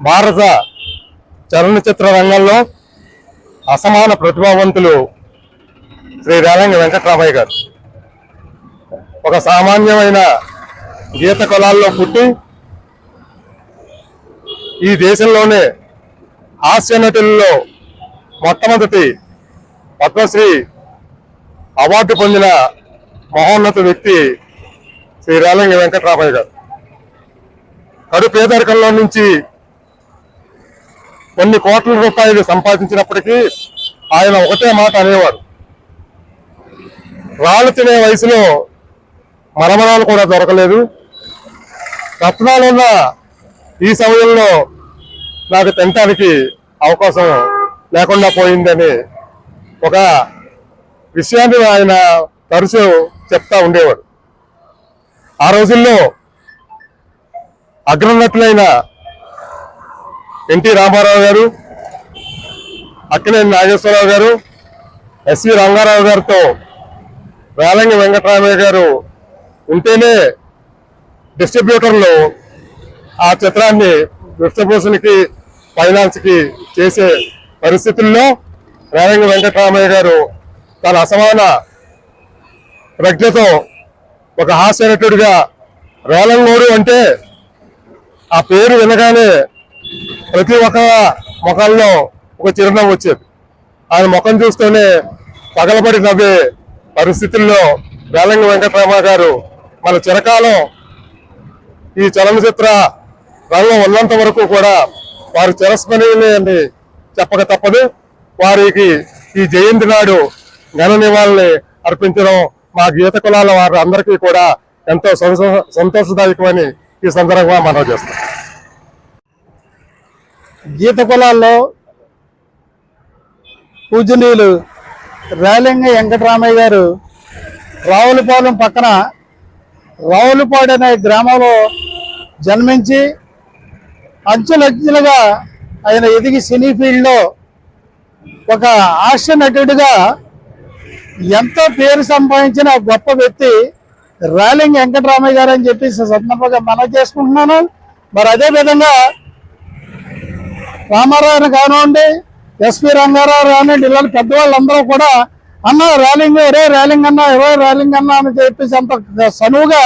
భారత చలనచిత్ర రంగంలో అసమాన ప్రతిభావంతులు శ్రీ రేలంగి వెంకట్రామయ్య గారు. ఒక సామాన్యమైన గీత కులాల్లో పుట్టి ఈ దేశంలోనే హాస్య నటుల్లో మొట్టమొదటి పద్మశ్రీ అవార్డు పొందిన మహోన్నత వ్యక్తి శ్రీ రేలంగి వెంకట్రామయ్య గారు. కడు పేదరికంలో నుంచి కొన్ని కోట్ల రూపాయలు సంపాదించినప్పటికీ ఆయన ఒకటే మాట అనేవారు. రాళ్ళు తినే వయసులో మరమరాలు కూడా దొరకలేదు. రత్నాలున్న ఈ సమయంలో నాకు తినటానికి అవకాశం లేకుండా పోయిందని ఒక విషయాన్ని ఆయన తరచు చెప్తా ఉండేవారు. ఆ రోజుల్లో అగ్రన్నట్లైన ఎన్టీ రామారావు గారు అక్కినేని నాగేశ్వరరావు గారు ఎస్వి రంగారావు గారితో వేలంగి వెంకటరామయ్య గారు ఉంటేనే డిస్ట్రిబ్యూటర్లు ఆ చిత్రాన్ని డిస్ట్రిబ్యూషన్ ఫైనాన్స్కి చేసే పరిస్థితుల్లో వేలంగి వెంకటరామయ్య గారు తన అసమాన ప్రజ్ఞతో ఒక హాస్య నటుడిగా రేలంగోడు అంటే ఆ పేరు వినగానే ప్రతి ఒక్క ముఖంలో ఒక చిరునవ్వు వచ్చేది. ఆయన ముఖం చూస్తూనే పగలబడి నవ్వే పరిస్థితుల్లో వేలంగి వెంకటరామ గారు మన చిరకాలం ఈ చలనచిత్ర రంగం ఉన్నంత వరకు కూడా వారి చిరస్మరణీయులే అని చెప్పక తప్పదు. వారికి ఈ జయంతి నాడు ఘన నివాళిని అర్పించడం మా గీత కులాల వారి అందరికీ కూడా ఎంతో సంతోషదాయకమని ఈ సందర్భంగా మనం చేస్తాం గీత కులాల్లో పూజనీయులు రేలింగ వెంకటరామయ్య గారు రావులపాలెం పక్కన రావులపాడు అనే గ్రామంలో జన్మించి అంచులంచులుగా ఆయన ఎదిగి సినీ ఫీల్డ్లో ఒక హాస్య నటుడిగా ఎంతో పేరు సంపాదించిన గొప్ప వ్యక్తి రేలింగ్ వెంకటరామయ్య గారు అని చెప్పి సందర్భంగా మనం చేసుకుంటున్నాను. మరి అదే రామారాయణ రామారావుని కానివ్వండి ఎస్పి రంగారావు కానివ్వండి ఇలాంటి పెద్దవాళ్ళందరూ కూడా అన్న ర్యాలింగ్ ఒరే ర్యాలింగ్ అన్న ఎవరో ర్యాలింగ్ అన్న అని చెప్పేసి అంత సనువుగా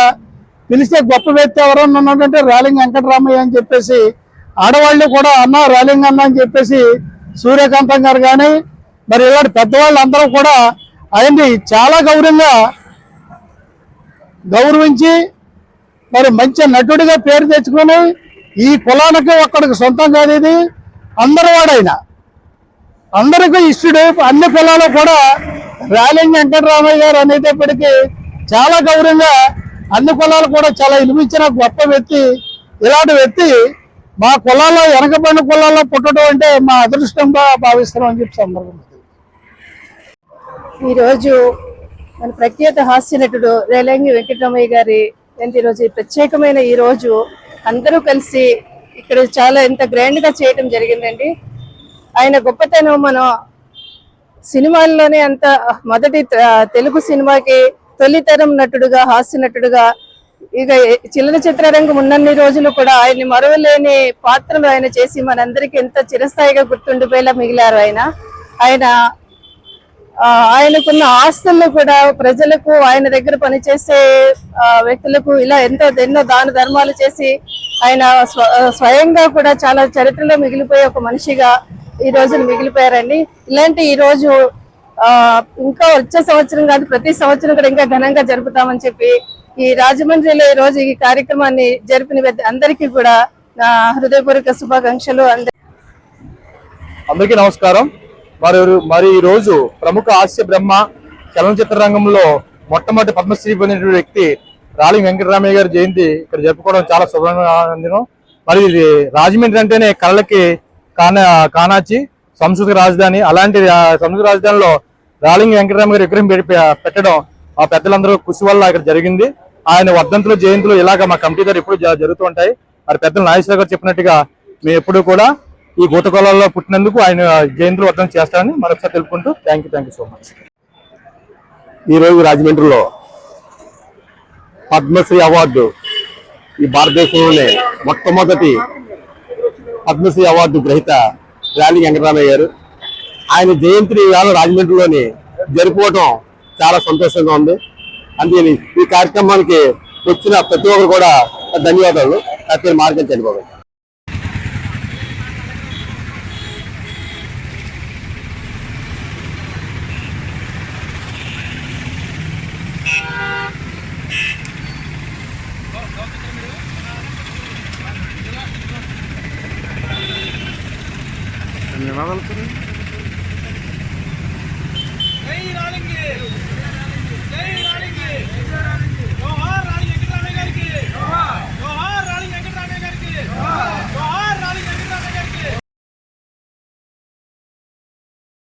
పిలిస్తే గొప్ప వ్యక్తి ఎవరన్నా ఉన్నాడంటే ర్యాలింగ్ వెంకటరామయ్య అని చెప్పేసి ఆడవాళ్ళు కూడా అన్న ర్యాలింగ్ అన్న అని చెప్పేసి సూర్యకాంతం గారు కానీ మరి ఇలాంటి పెద్దవాళ్ళు అందరూ కూడా ఆయన్ని చాలా గౌరవంగా గౌరవించి మరి మంచి నటుడిగా పేరు తెచ్చుకొని ఈ కులానికి ఒక్కడికి సొంతం కాదు ఇది. అందరి వాడైన. అందరికీ ఇష్టడు. అన్ని పిల్లలు కూడా రాలింగ్ వెంకటరామయ్య గారు అనేటప్పటికీ చాలా గౌరవంగా అన్ని కులాలు కూడా చాలా ఇలిమించిన గొప్ప వ్యక్తి. ఇలాంటి వ్యక్తి మా కులాల్లో వెనకబడిన కులాల్లో పుట్టడం అంటే మా అదృష్టంగా భావిస్తున్నాం అని చెప్పి సందర్భం ఈరోజు మన ప్రఖ్యాత హాస్య నటుడు రేలంగి వెంకటరామయ్య గారి జయంతి ఈరోజు ప్రత్యేకమైన ఈ రోజు అందరూ కలిసి ఇక్కడ చాలా ఎంత గ్రాండ్గా చేయటం జరిగిందండి. ఆయన గొప్పతనం మనం సినిమాల్లోనే అంత మొదటి తెలుగు సినిమాకి తొలితరం నటుడుగా హాస్య నటుడుగా ఇక చిల్లర చిత్రరంగం ఉన్నన్ని రోజులు కూడా ఆయన్ని మరవలేని పాత్రలు ఆయన చేసి మనందరికీ ఎంత చిరస్థాయిగా గుర్తుండిపోయేలా మిగిలారు ఆయన. ఆయన ఆయనకున్న ఆస్తులను కూడా ప్రజలకు ఆయన దగ్గర పనిచేసే వ్యక్తులకు ఇలా ఎంతో ఎన్నో దాన ధర్మాలు చేసి ఆయన స్వ- స్వయంగా కూడా చాలా చరిత్రలో మిగిలిపోయే ఒక మనిషిగా ఈ రోజు మిగిలిపోయారండి. ఇలాంటి ఈ రోజు ఇంకా వచ్చే సంవత్సరం కాదు ప్రతి సంవత్సరం కూడా ఇంకా ఘనంగా జరుపుతామని చెప్పి ఈ రాజమండ్రిలో ఈ రోజు ఈ కార్యక్రమాన్ని జరిపిన అందరికీ కూడా నా హృదయపూర్వక శుభాకాంక్షలు. అందరికీ నమస్కారం. మరి మరి ఈ రోజు ప్రముఖ హాస్య బ్రహ్మ చలనచిత్ర రంగంలో మొట్టమొదటి పద్మశ్రీ పొందిన వ్యక్తి రాలింగ్ వెంకటరామయ్య గారి జయంతి ఇక్కడ జరుపుకోవడం చాలా శుభానందం మరి ఇది రాజమండ్రి అంటేనే కళలకి కానా కానాచి సంస్కృతి రాజధాని. అలాంటి సంస్కృతి రాజధానిలో రాలింగ్ వెంకటరామ గారి విగ్రహం పెట్టి- పెట్టడం ఆ పెద్దలందరూ కృషి వల్ల ఇక్కడ జరిగింది. ఆయన వర్ధంతులు జయంతులు ఇలాగ మా కమిటీ గారు ఎప్పుడు జరుగుతూ ఉంటాయి. మరి పెద్దలు నాగేశ్వర గారు చెప్పినట్టుగా మేము ఎప్పుడు కూడా ఈ భూతకాలంలో పుట్టినందుకు ఆయన జయంతులు వర్ధం చేస్తారని మరొకసారి తెలుపుకుంటూ thank you thank you so much. ఈరోజు రాజమండ్రిలో పద్మశ్రీ అవార్డు ఈ భారతదేశంలోనే మొట్టమొదటి పద్మశ్రీ అవార్డు గ్రహీత రాలి వెంకటరామయ్య గారు. ఆయన జయంతిని ఇవాళ రాజమండ్రిలోని జరుపుకోవటం చాలా సంతోషంగా ఉంది. అందుకని ఈ కార్యక్రమానికి వచ్చిన ప్రతి ఒక్కరు కూడా ధన్యవాదాలు. నా పేరు మార్గం చనిపోవాలి